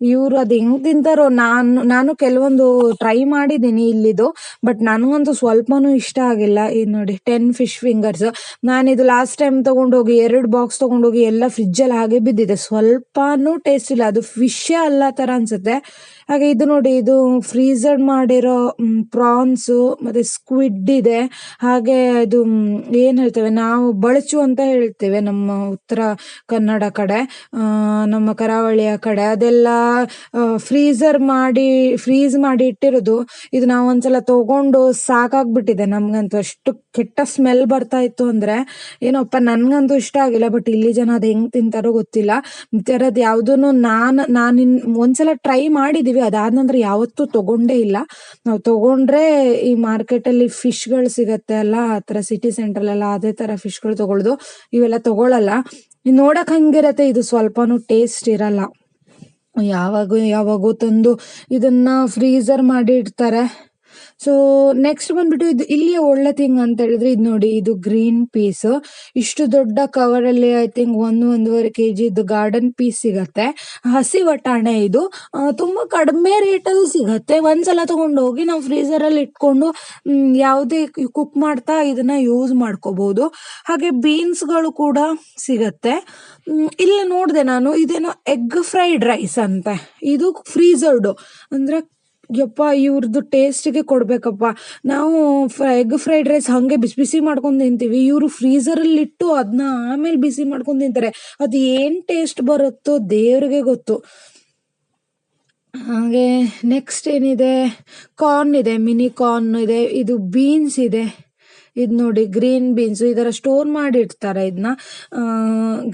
Speaker 1: ಇವ್ರು ಅದ್ ಹೆಂಗ್ ತಿಂತಾರೋ, ನಾನು ನಾನು ಕೆಲವೊಂದು ಟ್ರೈ ಮಾಡಿದ್ದೀನಿ ಇಲ್ಲಿದು ಬಟ್ ನನಗಂತೂ ಸ್ವಲ್ಪನೂ ಇಷ್ಟ ಆಗಿಲ್ಲ. ಇದು ನೋಡಿ ಟೆನ್ ಫಿಶ್ ಫಿಂಗರ್ಸ್ ನಾನಿದು ಲಾಸ್ಟ್ ಟೈಮ್ ತಗೊಂಡೋಗಿ, ಎರಡು ಬಾಕ್ಸ್ ತಗೊಂಡೋಗಿ ಎಲ್ಲ ಫ್ರಿಜ್ಜಲ್ಲಿ ಹಾಗೆ ಬಿದ್ದಿದೆ. ಸ್ವಲ್ಪನೂ ಟೇಸ್ಟ್ ಇಲ್ಲ. ಅದು ಫಿಶ್ ಅಲ್ಲ ಥರ ಅನ್ಸುತ್ತೆ. ಹಾಗೆ ಇದು ನೋಡಿ, ಇದು ಫ್ರೀಸರ್ ಮಾಡಿರೋ ಪ್ರಾನ್ಸು ಮತ್ತೆ ಸ್ಕ್ವಿಡ್ ಇದೆ. ಹಾಗೆ ಇದು ಏನು ಹೇಳ್ತೇವೆ, ನಾವು ಬಳಚು ಅಂತ ಹೇಳ್ತೇವೆ ನಮ್ಮ ಉತ್ತರ ಕನ್ನಡ ಕಡೆ ನಮ್ಮ ಕರಾವಳಿಯ ಕಡೆ. ಅದೆಲ್ಲ ಫ್ರೀಸರ್ ಮಾಡಿ ಫ್ರೀಸ್ ಮಾಡಿ ಇಟ್ಟಿರೋದು, ಇದು ನಾವು ಒಂದ್ಸಲ ತಗೊಂಡು ಸಾಕಾಗ್ಬಿಟ್ಟಿದೆ. ನಮ್ಗಂತೂ ಅಷ್ಟು ಕೆಟ್ಟ ಸ್ಮೆಲ್ ಬರ್ತಾ ಇತ್ತು ಅಂದ್ರೆ, ಏನೋಪ್ಪ, ನನ್ಗಂತೂ ಇಷ್ಟ ಆಗಿಲ್ಲ ಬಟ್ ಇಲ್ಲಿ ಜನ ಅದು ಹೆಂಗ್ ತಿಂತಾರೋ ಗೊತ್ತಿಲ್ಲ. ತರದ್ ಥರದ್ದು ನಾನ್, ನಾನು ನಾನು ಒಂದ್ಸಲ ಟ್ರೈ ಮಾಡಿದೀವಿ, ಅದಾದ ನಂತರ ಯಾವತ್ತೂ ತಗೊಂಡೇ ಇಲ್ಲ. ನಾವು ತಗೊಂಡ್ರೆ ಈ ಮಾರ್ಕೆಟ್ ಅಲ್ಲಿ ಫಿಶ್ ಫಿಶ್ಗಳು ಸಿಗತ್ತೆ ಅಲ್ಲ, ಆ ಸಿಟಿ ಸಿಟಿ ಅಲ್ಲ ಅದೇ ತರ ಫಿಶ್ಗಳು ತಗೊಳ್ಳೋದು ಇವೆಲ್ಲ ತಗೊಳ್ಳಲ್ಲ ಇದ್ ನೋಡಕ್ ಹಂಗಿರತ್ತೆ, ಇದು ಸ್ವಲ್ಪನೂ ಟೇಸ್ಟ್ ಇರಲ್ಲ. ಯಾವಾಗೂ ಯಾವಾಗೋ ತಂದು ಇದನ್ನ ಫ್ರೀಜರ್ ಮಾಡಿ ಇಡ್ತಾರೆ. ಸೊ ನೆಕ್ಸ್ಟ್ ಬಂದ್ಬಿಟ್ಟು ಇದು ಇಲ್ಲಿಯ ಒಳ್ಳೆ ಥಿಂಗ್ ಅಂತ ಹೇಳಿದ್ರೆ ಇದು ನೋಡಿ, ಇದು ಗ್ರೀನ್ ಪೀಸ್ ಇಷ್ಟು ದೊಡ್ಡ ಕವರ್ ಅಲ್ಲಿ ಐ ಥಿಂಕ್ ಒಂದು, ಒಂದೂವರೆ ಕೆ ಜಿ ಇದು ಗಾರ್ಡನ್ ಪೀಸ್ ಸಿಗತ್ತೆ. ಹಸಿ ವಟಾಣೆ ಇದು. ತುಂಬಾ ಕಡಿಮೆ ಅಲ್ಲಿ ಸಿಗತ್ತೆ. ಒಂದ್ಸಲ ತಗೊಂಡು ಹೋಗಿ ನಾವು ಫ್ರೀಸರ್ ಅಲ್ಲಿ ಇಟ್ಕೊಂಡು ಯಾವುದೇ ಕುಕ್ ಮಾಡ್ತಾ ಇದನ್ನ ಯೂಸ್ ಮಾಡ್ಕೋಬಹುದು ಹಾಗೆ ಬೀನ್ಸ್ಗಳು ಕೂಡ ಸಿಗತ್ತೆ. ಇಲ್ಲಿ ನೋಡಿದೆ ನಾನು, ಇದೇನೋ ಎಗ್ ಫ್ರೈಡ್ ರೈಸ್ ಅಂತೆ. ಇದು ಫ್ರೀಸರ್ಡು ಅಂದ್ರೆ ಯಪ್ಪ ಇವ್ರದ್ದು ಟೇಸ್ಟಿಗೆ ಕೊಡ್ಬೇಕಪ್ಪ. ನಾವು ಎಗ್ ಫ್ರೈಡ್ ರೈಸ್ ಹಂಗೆ ಬಿಸಿ ಬಿಸಿ ಮಾಡ್ಕೊಂಡು ತಿಂತೀವಿ. ಇವರು ಫ್ರೀಸರಲ್ಲಿ ಇಟ್ಟು ಅದನ್ನ ಆಮೇಲೆ ಬಿಸಿ ಮಾಡ್ಕೊಂಡು ತಿಂತಾರೆ. ಅದು ಏನ್ ಟೇಸ್ಟ್ ಬರುತ್ತೋ ದೇವ್ರಿಗೆ ಗೊತ್ತು. ಹಾಗೆ ನೆಕ್ಸ್ಟ್ ಏನಿದೆ? ಕಾರ್ನ್ ಇದೆ ಮಿನಿ ಕಾರ್ನ್ ಇದೆ, ಇದು ಬೀನ್ಸ್ ಇದೆ. ಇದು ನೋಡಿ ಗ್ರೀನ್ ಬೀನ್ಸ್ ಈ ಥರ ಸ್ಟೋರ್ ಮಾಡಿ ಇಡ್ತಾರೆ ಇದನ್ನ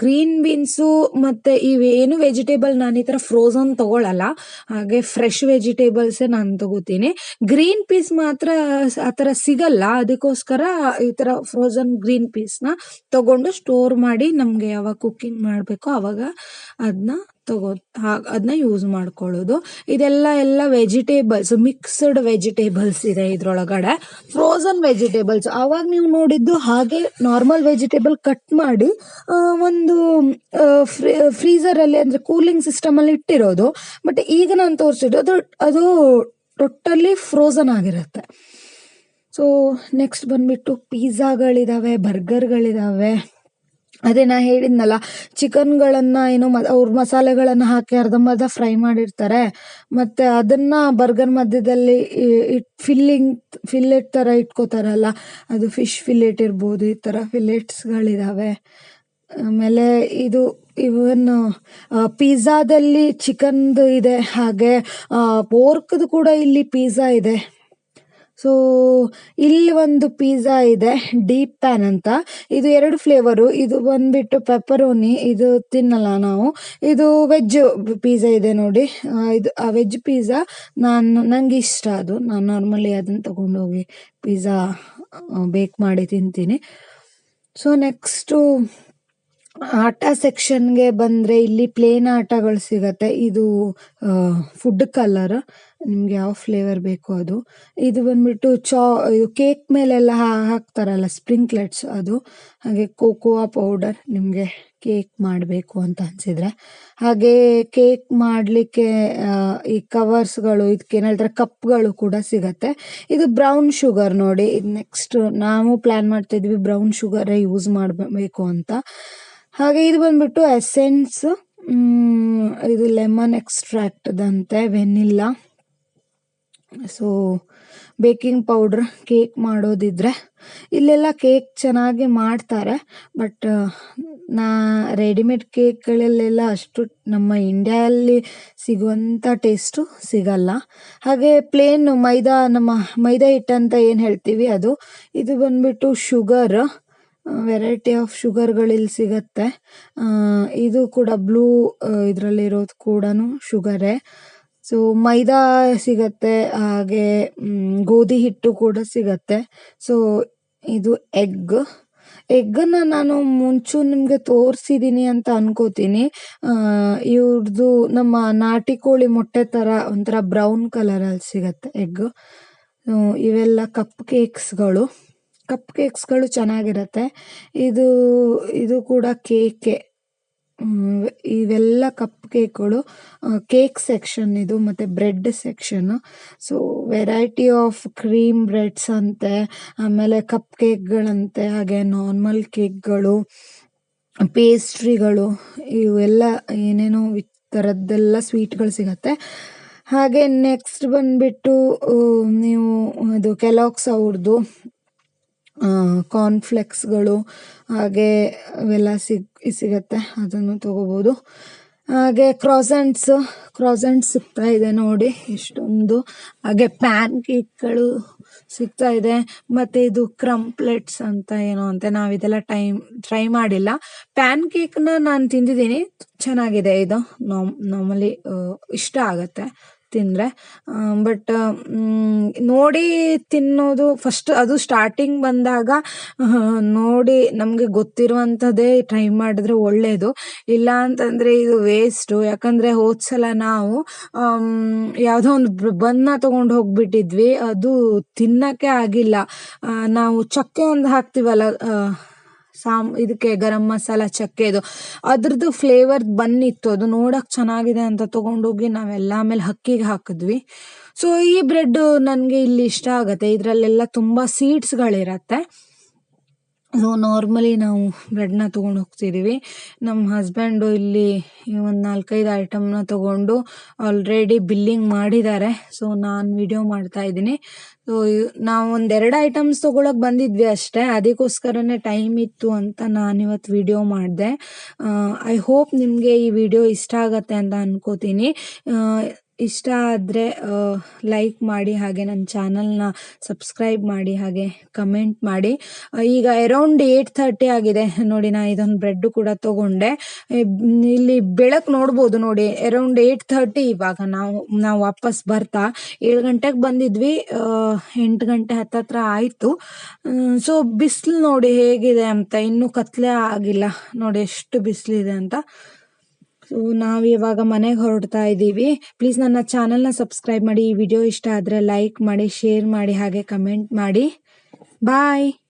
Speaker 1: ಗ್ರೀನ್ ಬೀನ್ಸು ಮತ್ತೆ ಇವೇನು ವೆಜಿಟೇಬಲ್ ನಾನು ಈ ಥರ ಫ್ರೋಸನ್ ತಗೊಳಲ್ಲ. ಹಾಗೆ ಫ್ರೆಶ್ ವೆಜಿಟೇಬಲ್ಸೇ ನಾನು ತಗೋತೀನಿ. ಗ್ರೀನ್ ಪೀಸ್ ಮಾತ್ರ ಆ ಥರ ಸಿಗಲ್ಲ, ಅದಕ್ಕೋಸ್ಕರ ಈ ಥರ ಫ್ರೋಸನ್ ಗ್ರೀನ್ ಪೀಸ್ನ ತಗೊಂಡು ಸ್ಟೋರ್ ಮಾಡಿ ನಮಗೆ ಯಾವಾಗ ಕುಕ್ಕಿಂಗ್ ಮಾಡಬೇಕೋ ಅವಾಗ ಅದನ್ನ ತಗೋ ಅದನ್ನ ಯೂಸ್ ಮಾಡ್ಕೊಳ್ಳೋದು. ಇದೆಲ್ಲ ಎಲ್ಲ ವೆಜಿಟೇಬಲ್ಸ್ ಮಿಕ್ಸ್ಡ್ ವೆಜಿಟೇಬಲ್ಸ್ ಇದೆ ಇದ್ರೊಳಗಡೆ. ಫ್ರೋಸನ್ ವೆಜಿಟೇಬಲ್ಸ್ ಅವಾಗ ನೀವು ನೋಡಿದ್ದು ಹಾಗೆ ನಾರ್ಮಲ್ ವೆಜಿಟೇಬಲ್ ಕಟ್ ಮಾಡಿ ಒಂದು ಫ್ರೀಸರ್ ಅಲ್ಲಿ ಅಂದ್ರೆ ಕೂಲಿಂಗ್ ಸಿಸ್ಟಮ್ ಅಲ್ಲಿ ಇಟ್ಟಿರೋದು. ಬಟ್ ಈಗ ನಾನು ತೋರಿಸಿದ್ದು ಅದು ಅದು ಟೋಟಲಿ ಫ್ರೋಸನ್ ಆಗಿರುತ್ತೆ. ಸೊ ನೆಕ್ಸ್ಟ್ ಬಂದ್ಬಿಟ್ಟು ಪಿಜ್ಜಾಗಳಿದಾವೆ ಬರ್ಗರ್ಗಳಿದಾವೆ ಅದೇ ನಾ ಹೇಳಿದ್ನಲ್ಲ, ಚಿಕನ್ಗಳನ್ನ ಏನೋ ಮ, ಅವ್ರ ಮಸಾಲೆಗಳನ್ನ ಹಾಕಿ ಅರ್ಧಂಬರ್ಧ ಫ್ರೈ ಮಾಡಿರ್ತಾರೆ. ಮತ್ತೆ ಅದನ್ನ ಬರ್ಗರ್ ಮಧ್ಯದಲ್ಲಿ ಇಟ್ ಫಿಲ್ಲಿಂಗ್, ಫಿಲ್ಲೆಟ್ ತರ ಇಟ್ಕೋತಾರಲ್ಲ, ಅದು ಫಿಶ್ ಫಿಲ್ಲೆಟ್ ಇರ್ಬೋದು, ಈ ತರ ಫಿಲ್ಲೆಟ್ಸ್ಗಳಿದಾವೆ. ಆಮೇಲೆ ಇದು, ಇವನ್ ಪಿಜ್ಜಾದಲ್ಲಿ ಚಿಕನ್ದು ಇದೆ ಹಾಗೆ ಪೋರ್ಕ್ದು ಕೂಡ ಇಲ್ಲಿ ಪಿಜ್ಜಾ ಇದೆ. ಸೊ ಇಲ್ಲಿ ಒಂದು ಪಿಜ್ಜಾ ಇದೆ ಡೀಪ್ ಪ್ಯಾನ್ ಅಂತ. ಇದು ಎರಡು ಫ್ಲೇವರು ಇದು ಬಂದ್ಬಿಟ್ಟು ಪೆಪ್ಪರೋನಿ ಇದು ತಿನ್ನಲ್ಲ ನಾವು. ಇದು ವೆಜ್ ಪಿಜ್ಜಾ ಇದೆ ನೋಡಿ. ಇದು, ಆ ವೆಜ್ ಪಿಜ್ಜಾ ನಾನು ನನಗೆ ಇಷ್ಟ ಅದು. ನಾನು ನಾರ್ಮಲಿ ಅದನ್ನು ತಗೊಂಡೋಗಿ ಪಿಜ್ಜಾ ಬೇಕ್ ಮಾಡಿ ತಿಂತೀನಿ. ಸೊ ನೆಕ್ಸ್ಟು ಆಟ ಸೆಕ್ಷನ್ಗೆ ಬಂದರೆ ಇಲ್ಲಿ ಪ್ಲೇನ್ ಆಟಗಳು ಸಿಗತ್ತೆ. ಇದು ಫುಡ್ ಕಲರ್ ನಿಮ್ಗೆ ಯಾವ ಫ್ಲೇವರ್ ಬೇಕು ಅದು. ಇದು ಬಂದ್ಬಿಟ್ಟು ಚಾ, ಇದು ಕೇಕ್ ಮೇಲೆಲ್ಲ ಹಾಕ್ತಾರಲ್ಲ ಸ್ಪ್ರಿಂಕ್ಲೆಟ್ಸ್ ಅದು. ಹಾಗೆ ಕೋಕೋವಾ ಪೌಡರ್ ನಿಮಗೆ ಕೇಕ್ ಮಾಡಬೇಕು ಅಂತ ಅನ್ಸಿದ್ರೆ. ಹಾಗೆ ಕೇಕ್ ಮಾಡಲಿಕ್ಕೆ ಈ ಕವರ್ಸ್ಗಳು ಇದಕ್ಕೆ ಏನಾದ್ರೆ ಕಪ್ಗಳು ಕೂಡ ಸಿಗತ್ತೆ. ಇದು ಬ್ರೌನ್ ಶುಗರ್ ನೋಡಿ. ಇದು ನೆಕ್ಸ್ಟ್ ನಾವು ಪ್ಲ್ಯಾನ್ ಮಾಡ್ತಾ ಇದ್ವಿ ಬ್ರೌನ್ ಶುಗರೇ ಯೂಸ್ ಮಾಡಬೇಕು ಅಂತ. ಹಾಗೆ ಇದು ಬಂದ್ಬಿಟ್ಟು ಎಸೆನ್ಸ್ ಇದು lemon ಎಕ್ಸ್ಟ್ರಾಕ್ಟ್ದಂತೆ vanilla so baking powder cake ಮಾಡೋದಿದ್ರೆ ಇಲ್ಲೆಲ್ಲ ಕೇಕ್ ಚೆನ್ನಾಗಿ ಮಾಡ್ತಾರೆ ಬಟ್ ನಾ ರೆಡಿಮೇಡ್ ಕೇಕ್ಗಳಲ್ಲೆಲ್ಲ ಅಷ್ಟು ನಮ್ಮ ಇಂಡಿಯಾದಲ್ಲಿ ಸಿಗುವಂಥ ಟೇಸ್ಟು ಸಿಗಲ್ಲ. ಹಾಗೆ ಪ್ಲೇನ್ ಮೈದಾ, ನಮ್ಮ ಮೈದಾ ಹಿಟ್ಟಂತ ಏನು ಹೇಳ್ತೀವಿ ಅದು? ಇದು ಬಂದ್ಬಿಟ್ಟು ಶುಗರ್ ವೆರೈಟಿ ಆಫ್ ಶುಗರ್ಗಳಲ್ಲಿ ಸಿಗತ್ತೆ. ಇದು ಕೂಡ ಬ್ಲೂ ಇದರಲ್ಲಿರೋದು ಕೂಡ ಶುಗರೇ ಸೊ ಮೈದಾ ಸಿಗತ್ತೆ, ಹಾಗೆ ಗೋಧಿ ಹಿಟ್ಟು ಕೂಡ ಸಿಗತ್ತೆ. ಸೊ ಇದು ಎಗ್ ಎಗ್ಗನ್ನ ನಾನು ಮುಂಚೆ ನಿಮಗೆ ತೋರಿಸಿದ್ದೀನಿ ಅಂತ ಅನ್ಕೋತೀನಿ. ಇವ್ರದ್ದು ನಮ್ಮ ನಾಟಿ ಕೋಳಿ ಮೊಟ್ಟೆ ಥರ ಒಂಥರ ಬ್ರೌನ್ ಕಲರಲ್ಲಿ ಸಿಗತ್ತೆ ಎಗ್ ಇವೆಲ್ಲ ಕಪ್ ಕೇಕ್ಸ್ಗಳು ಕಪ್ ಕೇಕ್ಸ್ಗಳು ಚೆನ್ನಾಗಿರುತ್ತೆ. ಇದು ಇದು ಕೂಡ ಕೇಕೆ ಇವೆಲ್ಲ ಕಪ್ ಕೇಕ್ಗಳು ಕೇಕ್ ಸೆಕ್ಷನ್ ಇದು ಮತ್ತು bread section so variety of cream breads ಅಂತೆ, ಆಮೇಲೆ ಕಪ್ ಕೇಕ್ಗಳಂತೆ ಹಾಗೆ ನಾರ್ಮಲ್ ಕೇಕ್ಗಳು ಪೇಸ್ಟ್ರಿಗಳು ಇವೆಲ್ಲ ಏನೇನೋ ಥರದ್ದೆಲ್ಲ ಸ್ವೀಟ್ಗಳು ಸಿಗತ್ತೆ. ಹಾಗೆ ನೆಕ್ಸ್ಟ್ ಬಂದ್ಬಿಟ್ಟು ನೀವು ಅದು ಕೆಲಾಕ್ಸ್ ಅವ್ರದ್ದು ಕಾರ್ನ್ಫ್ಲೆಕ್ಸ್ಗಳು ಹಾಗೆ ಅವೆಲ್ಲ ಸಿಗ್, ಸಿಗತ್ತೆ, ಅದನ್ನು ತಗೋಬೋದು. ಹಾಗೆ ಕ್ರಾಸೆಂಟ್ಸ್ ಕ್ರಾಸೆಂಟ್ಸ್ ಸಿಗ್ತಾ ಇದೆ ನೋಡಿ ಎಷ್ಟೊಂದು ಹಾಗೆ ಪ್ಯಾನ್ ಕೇಕ್ಗಳು ಸಿಗ್ತಾ ಇದೆ. ಮತ್ತು ಇದು ಕ್ರಂಪ್ಲೆಟ್ಸ್ ಅಂತ ಏನೋ ಅಂತ ನಾವು ಇದೆಲ್ಲ ಟೈಮ್ ಟ್ರೈ ಮಾಡಿಲ್ಲ. ಪ್ಯಾನ್ ಕೇಕ್ನ ನಾನು ತಿಂದಿದ್ದೀನಿ, ಚೆನ್ನಾಗಿದೆ. ಇದು ನಾಮ್ ನಾರ್ಮಲಿ ಇಷ್ಟ ಆಗತ್ತೆ. ತಿಂದರೆ. ಬಟ್ ನೋಡಿ ತಿನ್ನೋದು ಫಸ್ಟ್ ಅದು ಸ್ಟಾರ್ಟಿಂಗ್ ಬಂದಾಗ ನೋಡಿ ನಮಗೆ ಗೊತ್ತಿರುವಂಥದ್ದೇ ಟ್ರೈ ಮಾಡಿದ್ರೆ ಒಳ್ಳೆಯದು ಇಲ್ಲ ಅಂತಂದರೆ ಇದು ವೇಸ್ಟು ಯಾಕಂದರೆ ಹೋದ್ಸಲ ನಾವು ಆಮ್, ಯಾವುದೋ ಒಂದು ಬನ್ನ ತೊಗೊಂಡು ಹೋಗ್ಬಿಟ್ಟಿದ್ವಿ. ಅದು ತಿನ್ನಕ್ಕೆ ಆಗಿಲ್ಲ. ನಾವು ಚಕ್ಕೆ ಒಂದು ಹಾಕ್ತೀವಲ್ಲ ಸಾಮ್, ಇದಕ್ಕೆ ಗರಂ ಮಸಾಲ ಚಕ್ಕೆದು ಅದ್ರದ್ದು ಫ್ಲೇವರ್ ಬಂದಿತ್ತು. ಅದು ನೋಡಕ್ ಚೆನ್ನಾಗಿದೆ ಅಂತ ತಗೊಂಡೋಗಿ ನಾವೆಲ್ಲ ಆಮೇಲೆ ಹಕ್ಕಿಗೆ ಹಾಕಿದ್ವಿ. ಸೊ ಈ ಬ್ರೆಡ್ ನನಗೆ ಇಲ್ಲಿ ಇಷ್ಟ ಆಗುತ್ತೆ. ಇದರಲ್ಲೆಲ್ಲ ತುಂಬ ಸೀಡ್ಸ್ಗಳಿರತ್ತೆ ಸೊ ನಾರ್ಮಲಿ ನಾವು ಬ್ರೆಡ್ನ ತೊಗೊಂಡು ಹೋಗ್ತಿದ್ದೀವಿ ನಮ್ಮ ಹಸ್ಬೆಂಡು ಇಲ್ಲಿ ಒಂದು ನಾಲ್ಕೈದು ಐಟಮ್ನ ತೊಗೊಂಡು ಆಲ್ರೆಡಿ ಬಿಲ್ಲಿಂಗ್ ಮಾಡಿದ್ದಾರೆ. ಸೊ ನಾನು ವಿಡಿಯೋ ಮಾಡ್ತಾ ಇದ್ದೀನಿ. ಸೊ ನಾವು ಒಂದೆರಡು ಐಟಮ್ಸ್ ತೊಗೊಳಕ್ಕೆ ಬಂದಿದ್ವಿ ಅಷ್ಟೇ. ಅದಕ್ಕೋಸ್ಕರನೇ ಟೈಮ್ ಇತ್ತು ಅಂತ ನಾನು ಇವತ್ತು ವಿಡಿಯೋ ಮಾಡಿದೆ. ಐ ಹೋಪ್ ನಿಮಗೆ ಈ ವಿಡಿಯೋ ಇಷ್ಟ ಆಗತ್ತೆ ಅಂತ ಅನ್ಕೋತೀನಿ. ಇಷ್ಟ ಆದರೆ ಲೈಕ್ ಮಾಡಿ ಹಾಗೆ ನನ್ನ ಚಾನಲ್ನ ಸಬ್ಸ್ಕ್ರೈಬ್ ಮಾಡಿ ಹಾಗೆ ಕಮೆಂಟ್ ಮಾಡಿ. ಈಗ ಅರೌಂಡ್ ಏಯ್ಟ್ ಥರ್ಟಿ ಆಗಿದೆ. ನೋಡಿ, ನಾ ಇದೊಂದು ಬ್ರೆಡ್ ಕೂಡ ತಗೊಂಡೆ. ಇಲ್ಲಿ ಬೆಳಕು ನೋಡ್ಬೋದು ನೋಡಿ ಅರೌಂಡ್ ಏಯ್ಟ್ ಥರ್ಟಿ ಇವಾಗ ನಾವು ನಾವು ವಾಪಸ್ ಬರ್ತಾ. ಏಳು ಗಂಟೆಗೆ ಬಂದಿದ್ವಿ ಎಂಟು ಗಂಟೆ ಹತ್ತತ್ರ ಆಯಿತು. ಸೊ ಬಿಸಿಲು ನೋಡಿ ಹೇಗಿದೆ ಅಂತ, ಇನ್ನೂ ಕತ್ಲೆ ಆಗಿಲ್ಲ. ನೋಡಿ, ಎಷ್ಟು ಬಿಸಿಲಿದೆ ಅಂತ. ಸೊ ನಾವು ಇವಾಗ ಮನೆಗೆ ಹೊರಡ್ತಾ ಇದ್ದೀವಿ ಪ್ಲೀಸ್ ನನ್ನ ಚಾನಲ್ನ ಸಬ್ಸ್ಕ್ರೈಬ್ ಮಾಡಿ. ಈ ವಿಡಿಯೋ ಇಷ್ಟ ಆದರೆ ಲೈಕ್ ಮಾಡಿ ಶೇರ್ ಮಾಡಿ, ಹಾಗೆ ಕಮೆಂಟ್ ಮಾಡಿ. ಬಾಯ್